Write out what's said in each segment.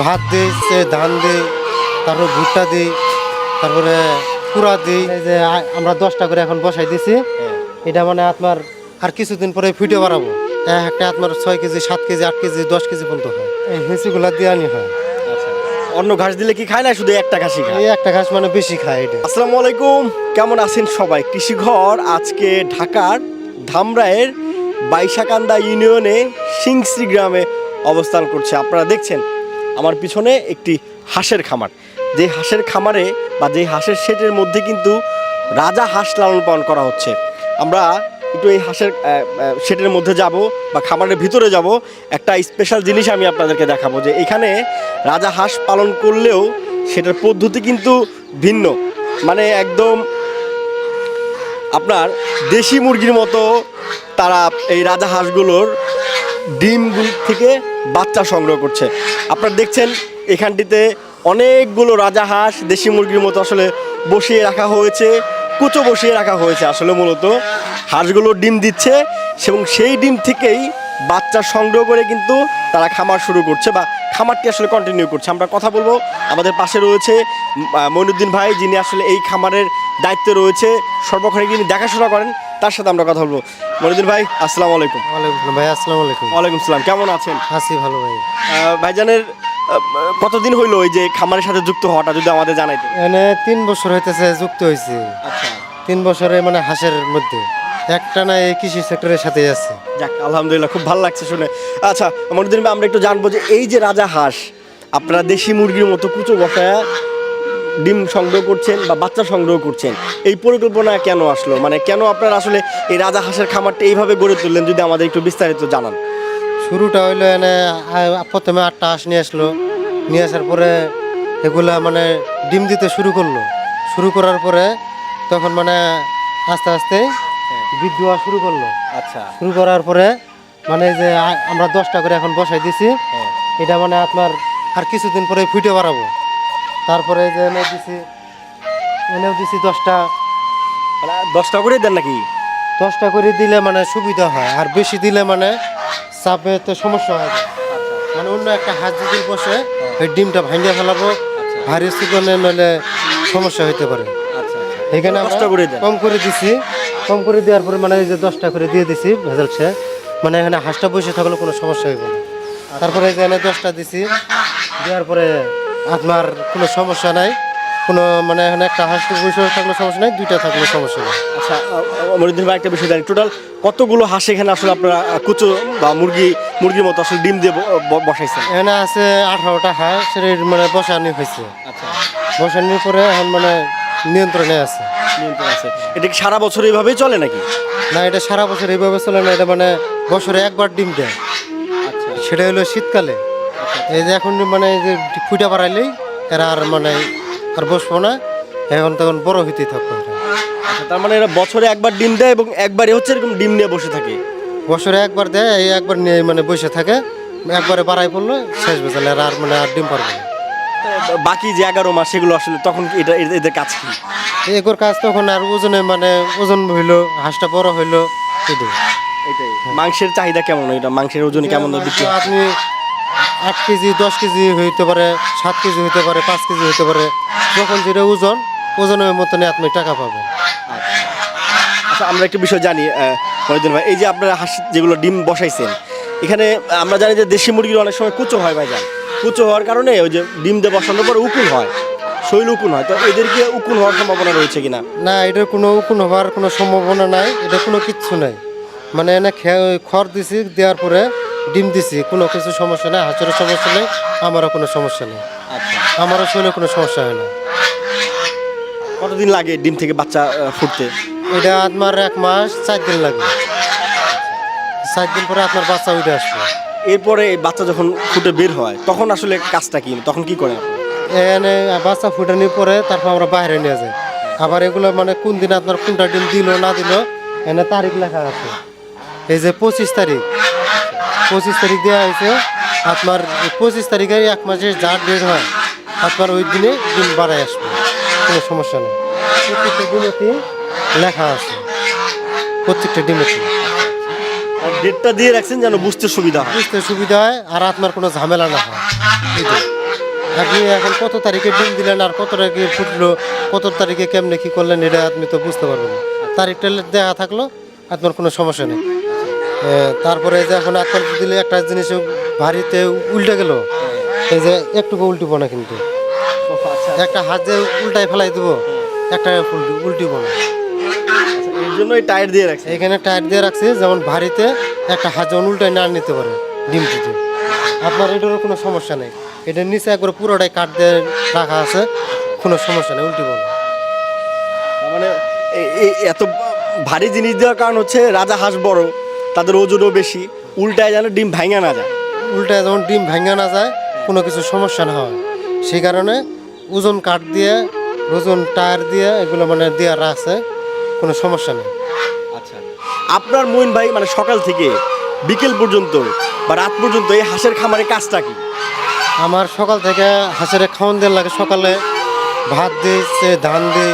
ভাত দিই সে ধান দিই তারপর ভুট্টা দিই তারপরে কুড়া দিই। এই যে আমরা দশটা করে এখন বসাই দিছি। এটা মানে আপনার আর কিছুদিন পরে ফুটে বাড়াবো। এক একটা আপনার ছয় কেজি সাত কেজি আট কেজি দশ কেজি পর্যন্ত হয়। এই হেঁচিগুলা দিয়ে আনি হয়। অন্য ঘাস দিলে কি খায় না শুধু একটা ঘাসই খায়? একটা ঘাস মানে বেশি খায় এটা। আসসালামু আলাইকুম কেমন আছেন সবাই? কৃষিঘর আজকে ঢাকার ধামরায়ের বাইশাকান্দা ইউনিয়নে সিংসি গ্রামে অবস্থান করছে। আপনারা দেখছেন আমার পিছনে একটি হাঁসের খামার। যে হাঁসের খামারে বা যে হাঁসের শেটের মধ্যে কিন্তু রাজা হাঁস লালন পালন করা হচ্ছে। আমরা একটু এই হাঁসের শেডের মধ্যে যাব বা খামারের ভিতরে যাব। একটা স্পেশাল জিনিস আমি আপনাদেরকে দেখাবো যে এখানে রাজা হাঁস পালন করলেও সেটার পদ্ধতি কিন্তু ভিন্ন। মানে একদম আপনার দেশি মুরগির মতো তারা এই রাজা হাঁসগুলোর ডিমগুলো থেকে বাচ্চা সংগ্রহ করছে। আপনারা দেখছেন এখানটিতে অনেকগুলো রাজা হাঁস, দেশি মুরগির মতো আসলে বসিয়ে রাখা হয়েছে, কুচো বসিয়ে রাখা হয়েছে আসলে মূলত। হাঁসগুলো ডিম দিচ্ছে এবং সেই ডিম থেকেই বাচ্চা সংগ্রহ করে কিন্তু তারা খামার শুরু করছে বা খামারটি আসলে কন্টিনিউ করছে। আমরা কথা বলব, আমাদের পাশে রয়েছে মইনুদ্দিন ভাই, যিনি আসলে এই খামারের দায়িত্বে রয়েছে। সর্বক্ষণে যিনি দেখাশোনা করেন, তার সাথে আমরা কথা বলব। মইনুদ্দিন ভাই আসসালামু আলাইকুম। ওয়ালাইকুম ভাই আসসালামু আলাইকুম। ওয়ালাইকুম সালাম কেমন আছেন? আছি ভালো ভাই। ভাইজানের কতদিন হইল ওই যে খামারের সাথে যুক্ত হওয়াটা যদি আমাদের জানাইতেন? মানে তিন বছর হইতেছে যুক্ত হয়েছে আচ্ছা। তিন বছরে মানে হাঁসের মধ্যে। একটা না এই কৃষি সেক্টরের সাথে আছে। যাক আলহামদুলিল্লাহ খুব ভালো লাগছে শুনে। আচ্ছা মরিদুল ভাই আমরা একটু জানব যে এই যে রাজা হাঁস আপনারা দেশি মুরগির মতো কুচো বসায়া ডিম সংগ্রহ করছেন বা বাচ্চা সংগ্রহ করছেন এই পরিকল্পনা কেন আসলো? মানে কেন আপনারা আসলে এই রাজা হাঁসের খামারটা এইভাবে গড়ে তুললেন? যদি আমাদের একটু বিস্তারিত জানান। শুরুটা হইল এনে প্রথমে আটটা হাঁস নিয়ে আসলো। নিয়ে আসার পরে এগুলা মানে ডিম দিতে শুরু করল। শুরু করার পরে তখন মানে আস্তে আস্তে বৃদ্ধি হওয়া শুরু করল। আচ্ছা। শুরু করার পরে মানে যে আমরা দশটা করে এখন বসাই দিছি। এটা মানে আপনার আর কিছুদিন পরে ফুটে বাড়াবো। তারপরে এই যে এনে দিছি এনেও দিছি দশটা। মানে দশটা করে দেন নাকি? দশটা করে দিলে মানে সুবিধা হয় আর বেশি দিলে মানে চাপে তো সমস্যা হয়। মানে অন্য একটা হাত যদি বসে ওই ডিমটা ভাঙিয়ে ফেলাবো ভারী চিকনে নইলে সমস্যা হইতে পারে। আচ্ছা এখানে দশটা করে কম করে দিছি। কম করে দেওয়ার পরে মানে এই যে দশটা করে দিয়ে দিছি ভেজাল সে। মানে এখানে হাঁসটা বসে থাকলে কোনো সমস্যা হইব না। তারপরে এই যে এখানে দশটা দিছি দেওয়ার পরে আপনার কোনো সমস্যা নাই। কোনো মানে এখানে একটা হাঁস বসে থাকলে সমস্যা নাই দুইটা থাকলে সমস্যা নেই। আচ্ছা মনুদ্দিন ভাই একটা বিষয় জানি। টোটাল কতগুলো হাঁস এখানে আসলে আপনারা কুচো বা মুরগি মুরগির মতো আসলে ডিম দিয়ে বসাইছেন? এখানে আছে আঠারোটা হাঁস সেটা মানে বসানি হয়েছে। আচ্ছা। বসানির পরে এখন মানে নিয়ন্ত্রণে আছে। নিয়ন্ত্রণ আছে। এটা কি সারা বছর এইভাবেই চলে নাকি? না এটা সারা বছর এইভাবে চলে না এটা মানে বছরে একবার ডিম দেয়। আচ্ছা। সেটা হলো শীতকালে। এই যে এখন মানে এই যে ফুটা বাড়াইলেই এরা আর মানে আর বসবো না। এখন তখন বড় হইতেই থাকব আচ্ছা তার মানে এরা বছরে একবার ডিম দেয় এবং একবারই হচ্ছে এরকম ডিম নিয়ে বসে থাকে? বছরে একবার দেয় এই একবার নিয়ে মানে বসে থাকে একবারে বাড়াই পড়ল শেষ বেজালে আর আর মানে আর ডিম পারবে না। বাকি যে এগারো মাস সেগুলো আসলে তখন এটা এদের- কাজ কি? এগোর কাজ তখন আর ওজনে মানে ওজন হইল হাঁসটা বড় হইল এটাই। মাংসের চাহিদা কেমন? এটা মাংসের ওজন কেমন? আপনি আট কেজি দশ কেজি হইতে পারে সাত কেজি হইতে পারে পাঁচ কেজি হইতে পারে। যখন যেটা ওজন ওজনের মতনে আপনি টাকা পাবেন। আচ্ছা আমরা একটা বিষয় জানি আহ, ভাই। এই যে আপনারা হাঁস যেগুলো ডিম বসাইছেন এখানে আমরা জানি যে দেশি মুরগির অনেক সময় কুচো হয় ভাই যান কুচো হওয়ার কারণে ওই যে ডিম দিয়ে বসানোর পর উকুন হয় শৈল উকুন হয়। তো এদেরকে উকুন হওয়ার সম্ভাবনা রয়েছে কিনা? না এটার কোনো কোনো হওয়ার কোনো সম্ভাবনা নাই এটা কোনো কিচ্ছু নাই। মানে এনে খড় দিছি দেওয়ার পরে ডিম দিছি কোনো কিছু সমস্যা নেই হাঁসেরও সমস্যা নেই আমারও কোনো সমস্যা নেই। আচ্ছা। আমারও শরীরে কোনো সমস্যা হয় না। কতদিন লাগে ডিম থেকে বাচ্চা ফুটতে? এটা আপনার এক মাস চার দিন লাগবে। চার দিন পরে আপনার বাচ্চা উঠে আসবে। এরপরে বাচ্চা যখন ফুটে বের হয় তখন আসলে কাজটা কি? তখন কি আপনি? এনে বাচ্চা ফুটানোর পরে তারপর আমরা বাইরে নিয়ে যাই। আবার এগুলো মানে কোন দিন আপনার কোনটা ডিম দিল না দিল এনে তারিখ লেখা আছে। এই যে পঁচিশ তারিখ পঁচিশ তারিখ দেওয়া হয়েছে। আপনার পঁচিশ তারিখে এক মাসে যা ডেট হয় আপনার ওই দিনে ডিম বাড়ায় আসবে। কোনো সমস্যা নেই। প্রত্যেকটা ডিমেতে লেখা আছে। প্রত্যেকটা ডিমেতে আর ডেটটা দিয়ে রাখছেন যেন বুঝতে সুবিধা হয়। বুঝতে সুবিধা হয় আর আপনার কোনো ঝামেলা না হয়। আপনি এখন কত তারিখে ডিম দিলেন আর কত তারিখে ফুটলো কত তারিখে কেমনে কী করলেন এটা আপনি তো বুঝতে পারবেন তারিখটা দেওয়া থাকল আপনার কোনো সমস্যা নেই। তারপরে যে এখন আপনার দিলে একটা জিনিস ভারীতে উল্টে গেল। এই যে একটুকু উল্টিব না কিন্তু। একটা হাত যে উল্টায় ফেলাই দেবো একটা উল্টি উল্টিব না। এর জন্যই টায়ার দিয়ে রাখছে এখানে টায়ার দিয়ে রাখছি যেমন ভারীতে একটা হাত যেমন উল্টায় না নিতে পারে ডিমটিতে আপনার এটারও কোনো সমস্যা নেই। এটার নিচে একবার পুরোটাই কাঠ দিয়ে রাখা আছে কোনো সমস্যা নেই উল্টিব না। মানে এত ভারী জিনিস দেওয়ার কারণ হচ্ছে রাজা হাঁস বড়। তাদের ওজনও বেশি উল্টায় যেন ডিম ভাঙা না যায়। উল্টায় যেমন ডিম ভাঙা না যায় কোনো কিছু সমস্যা না হয়। সেই কারণে ওজন কাঠ দিয়ে ওজন টায়ার দিয়ে এগুলো মানে দেওয়ার আছে কোনো সমস্যা নেই। আচ্ছা আপনার মইন ভাই মানে সকাল থেকে বিকেল পর্যন্ত বা রাত পর্যন্ত এই হাঁসের খামারে কাজটা কি? আমার সকাল থেকে হাঁসের খাওয়ান দেওয়ার লাগে সকালে ভাত দিই সে ধান দিই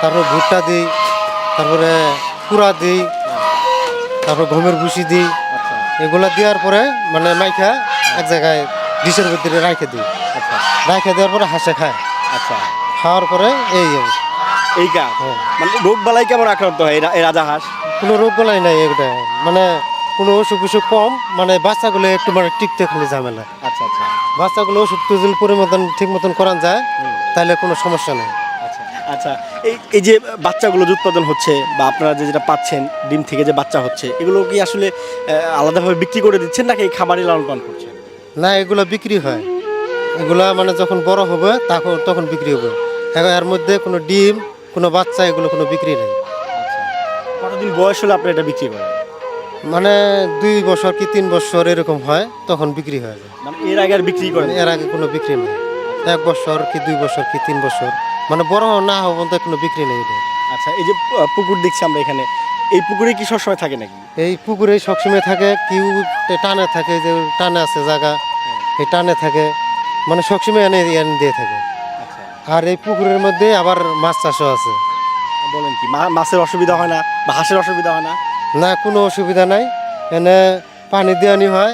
তারপর ভুট্টা দিই তারপরে কুড়া দিই তারপর গমের ভুসি দিই। এগুলো দেওয়ার পরে মানে মাইখা এক জায়গায় ডিশের ভিতরে রাখে দিই। আচ্ছা রাখে দেওয়ার পরে হাঁসে খায়। আচ্ছা খাওয়ার পরে এই এই। কাজ হ্যাঁ। মানে রোগ বালাই কেমন আক্রান্ত হয় এই রাজা হাঁস? কোনো রোগ বলাই নাই এগুলো। মানে কোনো অসুখ বিসুখ কম মানে বাচ্চাগুলো একটু মানে টিকতে খালি ঝামেলা। আচ্ছা আচ্ছা। বাচ্চাগুলো ওষুধ পরিমতন ঠিক মতন করান যায় তাহলে কোনো সমস্যা নেই। আচ্ছা এই এই যে বাচ্চাগুলো যে উৎপাদন হচ্ছে বা আপনারা যে যেটা পাচ্ছেন ডিম থেকে যে বাচ্চা হচ্ছে এগুলো কি আসলে আলাদাভাবে বিক্রি করে দিচ্ছেন নাকি এই খামারে লালন পালন করছেন? না এগুলো বিক্রি হয়। এগুলো মানে যখন বড় হবে তখন তখন বিক্রি হবে। এখন এর মধ্যে কোনো ডিম কোনো বাচ্চা এগুলো কোনো বিক্রি নেই। আচ্ছা। কতদিন বয়স হলে আপনি এটা বিক্রি করেন? মানে দুই বছর কি তিন বছর এরকম হয় তখন বিক্রি হয়ে যায়। মানে এর আগে আর বিক্রি করেন এর আগে কোনো বিক্রি নেই। এক বছর কি দুই বছর কি তিন বছর? মানে বড় না হওয়া পর্যন্ত কোনো বিক্রি নেই এটা। আচ্ছা এই যে পুকুর দেখছি আমরা এখানে এই পুকুরে কি সবসময় থাকে নাকি? এই পুকুরে সবসময় থাকে কেউ টানে থাকে যে টানে আছে জায়গা এই টানে থাকে মানে সবসময় এনে এনে দিয়ে থাকে। আচ্ছা। আর এই পুকুরের মধ্যে আবার মাছ চাষও আছে। বলেন কি মাছের অসুবিধা হয় না বা হাঁসের অসুবিধা হয় না? না কোনো অসুবিধা নাই। এনে পানি দেওয়ানি হয়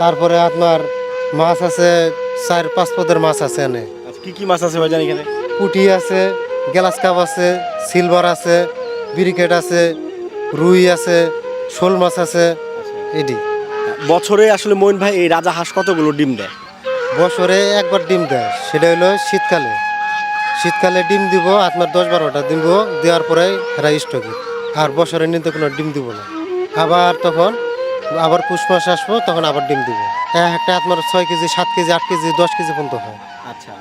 তারপরে আপনার মাছ আছে চার পাঁচ পদের মাছ আছে এনে। আচ্ছা কি কি মাছ আছে ভাইজান এখানে? পুঁটি আছে গ্লাস কাপ আছে সিলভার আছে ব্রিকেট আছে রুই আছে শোল মাছ আছে এটি বছরে আসলে মইন ভাই এই রাজা হাঁস কতগুলো ডিম দেয়? বছরে একবার ডিম দেয় সেটা হলো শীতকালে। শীতকালে ডিম দিব আপনার দশ বারোটা দিব দেওয়ার পরে এরা স্টকে। আর বছরে নিতে কোনো ডিম দিব না। আবার তখন আবার পুষ মাস আসব তখন আবার ডিম দিব। একটা আপনার ছয় কেজি সাত কেজি আট কেজি দশ কেজি পর্যন্ত হয়। আচ্ছা।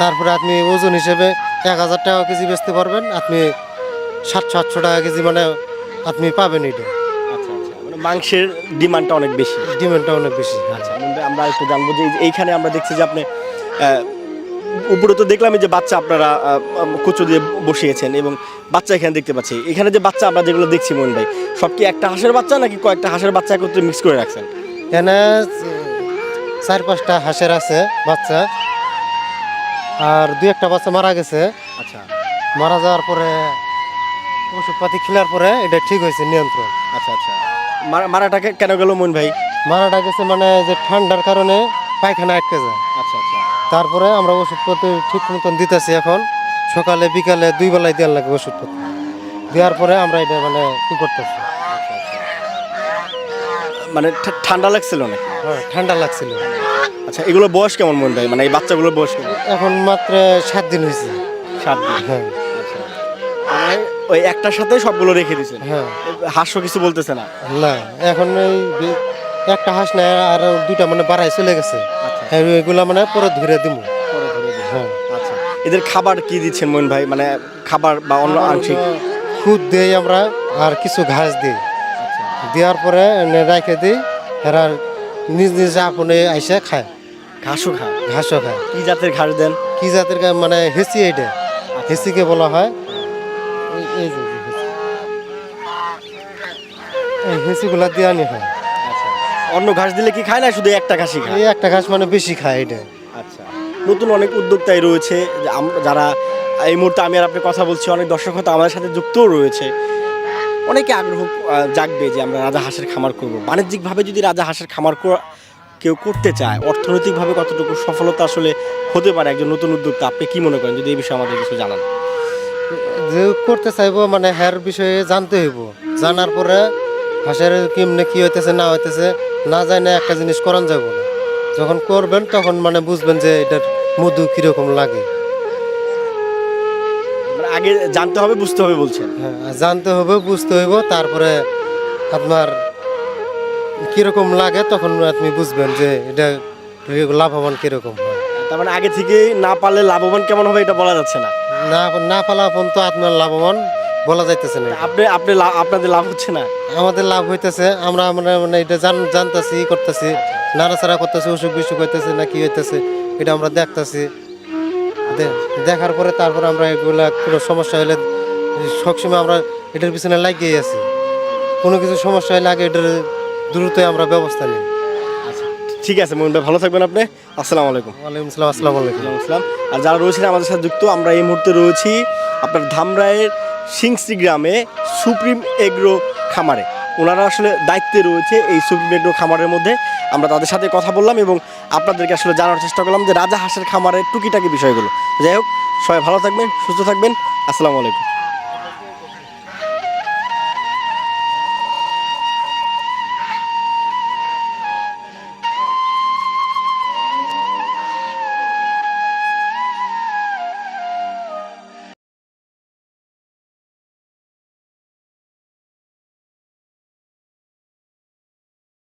তারপরে আপনি ওজন হিসেবে এক হাজার টাকা কেজি বেচতে পারবেন আপনি সাতশো আটশো টাকা কেজি মানে আপনি পাবেন এটা। আচ্ছা আচ্ছা। মানে মাংসের ডিমান্ডটা অনেক বেশি। ডিমান্ডটা অনেক বেশি। আচ্ছা আমরা একটু জানব যে এই এইখানে আমরা দেখছি যে আপনি উপরে তো দেখলামই যে বাচ্চা আপনারা কুচো দিয়ে বসিয়েছেন এবং বাচ্চা এখানে দেখতে পাচ্ছি। এখানে যে বাচ্চা আমরা যেগুলো দেখছি মইন ভাই সব কি একটা হাঁসের বাচ্চা নাকি কয়েকটা হাঁসের বাচ্চা একত্রে মিক্স করে রাখছেন? এখানে চার পাঁচটা হাঁসের আছে বাচ্চা। আর দুই একটা বাচ্চা মারা গেছে। আচ্ছা। মারা যাওয়ার পরে ওষুধপাতি খেলার পরে এটা ঠিক হয়েছে নিয়ন্ত্রণ। আচ্ছা আচ্ছা। মারা- মারাটাকে কেন গেল মন ভাই? মারাটা গেছে মানে যে ঠান্ডার কারণে পায়খানা আটকে যায়। আচ্ছা আচ্ছা। তারপরে আমরা ওষুধপত্র ঠিক মতন দিতেছি এখন। সকালে বিকালে দুই বেলায় দেওয়ার লাগে ওষুধপত্র দেওয়ার পরে আমরা এটা মানে কি করতেছি? মানে ঠান্ডা লাগছিল নাকি? হ্যাঁ ঠান্ডা লাগছিল। আচ্ছা এগুলো বয়স কেমন মন ভাই মানে এই বাচ্চাগুলোর বয়স কেমন? এখন মাত্র সাত দিন হয়েছে। সাত দিন? হ্যাঁ। মানে ওই একটার সাথে সবগুলো রেখে দিয়েছেন? হ্যাঁ। হাস্য কিছু বলতেছে না? না এখন এই একটা হাঁস না আর দুইটা মানে বাড়াই চলে গেছে। আচ্ছা। আর এগুলা মানে পরে ধরে দিব। পরে ধরে দিন। হ্যাঁ। আচ্ছা। এদের খাবার কি দিচ্ছেন মইন ভাই? মানে খাবার বা অন্য আংশিক? খুদ দেই আমরা আর কিছু ঘাস দিই। দেওয়ার পরে রাখে দিই। এরা নিজ নিজ আপনে আইসে খায়। ঘাসও খায়? ঘাসও খায়। কি জাতের ঘাস দেন? কি জাতের মানে হেসি এটা হেসিকে বলা হয়। এই- যে এই হেসিগুলা দিয়ে আনি হয় আচ্ছা। অন্য ঘাস দিলে কি খায় না? শুধু একটা ঘাসই খায়? এই একটা ঘাস মানে বেশি খায় এটা আচ্ছা। নতুন অনেক উদ্যোক্তাই রয়েছে। যারা এই মুহূর্তে আমি আর আপনি কথা বলছি অনেক দর্শক হয়তো আমাদের সাথে যুক্তও রয়েছে। অনেকে আগ্রহ জাগবে যে আমরা রাজা হাঁসের খামার করব। বাণিজ্যিকভাবে যদি রাজা হাঁসের খামার কেউ করতে চায়, অর্থনৈতিকভাবে কতটুকু সফলতা আসলে হতে পারে একজন নতুন উদ্যোক্তা, আপনি কি মনে করেন? যদি এই বিষয়ে আমাদের কিছু জানান। যে করতে চাইব মানে হ্যার বিষয়ে জানতে হইব। জানার পরে হাঁসের কেমনে কী হইতেছে, না হইতেছে, না জানে একটা জিনিস করান যাব না। যখন করবেন তখন মানে বুঝবেন যে এটার মধু কীরকম লাগে। আগে জানতে হবে বুঝতে হবে বলছেন। হ্যাঁ জানতে হবে বুঝতে হইব তারপরে আপনার কীরকম লাগে তখন আপনি বুঝবেন যে এটা লাভবান কীরকম হয়। তার মানে আগে থেকে না পারলে লাভবান কেমন হবে এটা বলা যাচ্ছে না। না না পালা পর্যন্ত আপনার লাভবান বলা যাইতেছে না। আপনি আপনি আপনাদের লাভ হচ্ছে না? আমাদের লাভ হইতেছে আমরা আমরা মানে এটা জান জানতেছি করতেছি নাড়াচাড়া করতেছি অসুখ বিসুখ হইতেছে না কি হইতেছে এটা আমরা দেখতেছি। দেখার পরে তারপরে আমরা এগুলা কোনো সমস্যা হলে সবসময় আমরা এটার পিছনে লাগিয়ে আছি। কোনো কিছু সমস্যা হলে আগে এটার দ্রুতই আমরা ব্যবস্থা নিই। আচ্ছা ঠিক আছে মোহন ভাই ভালো থাকবেন আপনি। আসসালামু আলাইকুম। ওয়ালাইকুম আসসালাম আসসালামু আলাইকুম। আসসালাম। আর যারা রয়েছেন আমাদের সাথে যুক্ত আমরা এই মুহূর্তে রয়েছি আপনার ধামরায়ের সিংসি গ্রামে সুপ্রিম এগ্রো খামারে। ওনারা আসলে দায়িত্বে রয়েছে এই সুপ্রিম এগ্রো খামারের মধ্যে। আমরা তাদের সাথে কথা বললাম এবং আপনাদেরকে আসলে জানার চেষ্টা করলাম যে রাজা হাঁসের খামারের টুকিটাকি বিষয়গুলো। যাই হোক, সবাই ভালো থাকবেন, সুস্থ থাকবেন। আসসালামু আলাইকুম।